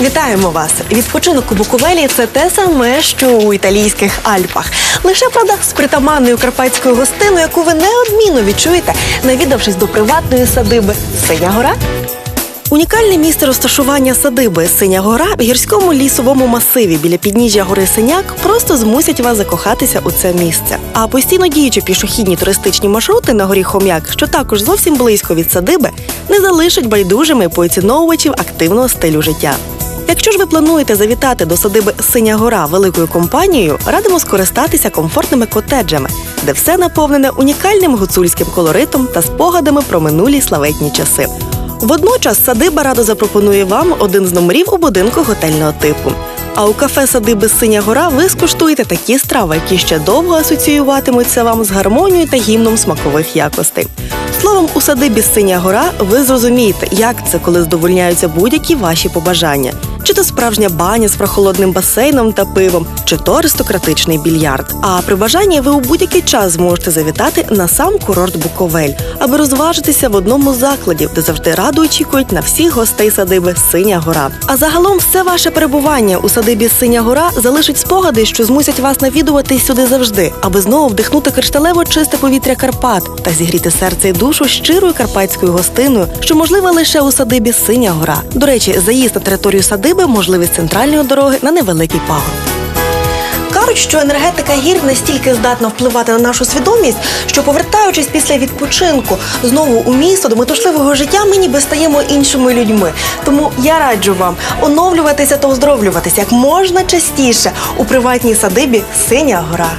Вітаємо вас! Відпочинок у Буковелі це те саме, що у італійських Альпах. Лише правда з притаманною карпатською гостиною, яку ви неодмінно відчуєте, навідавшись до приватної садиби Синя гора. Унікальне місце розташування садиби Синя гора в гірському лісовому масиві біля підніжжя гори Синяк просто змусять вас закохатися у це місце. А постійно діючі пішохідні туристичні маршрути на горі Хом'як, що також зовсім близько від садиби, не залишать байдужими поціновувачів активного стилю життя. Якщо ж ви плануєте завітати до садиби Синя гора великою компанією, радимо скористатися комфортними котеджами, де все наповнене унікальним гуцульським колоритом та спогадами про минулі славетні часи. Водночас садиба радо запропонує вам один з номерів у будинку готельного типу. А у кафе садиби Синя гора ви скуштуєте такі страви, які ще довго асоціюватимуться вам з гармонією та гімном смакових якостей. Словом, у садибі Синя гора ви зрозумієте, як це, коли здовольняються будь-які ваші побажання. Чи то справжня баня з прохолодним басейном та пивом, чи то аристократичний більярд. А при бажанні ви у будь-який час зможете завітати на сам курорт Буковель, аби розважитися в одному з закладів, де завжди радо очікують на всіх гостей садиби Синя гора. А загалом все ваше перебування у садибі Синя гора залишить спогади, що змусять вас навідуватись сюди завжди, аби знову вдихнути кришталево чисте повітря Карпат та зігріти серце і душу щирою карпатською гостиною, що можлива лише у садибі Синя гора. До речі, заїзд на територію садиби можливий з центральної дороги на невеликий пагорб. Кажуть, що енергетика гір настільки здатна впливати на нашу свідомість, що повертаючись після відпочинку знову у місто до метушливого життя, ми ніби стаємо іншими людьми. Тому я раджу вам оновлюватися та оздоровлюватися як можна частіше у приватній садибі Синя гора.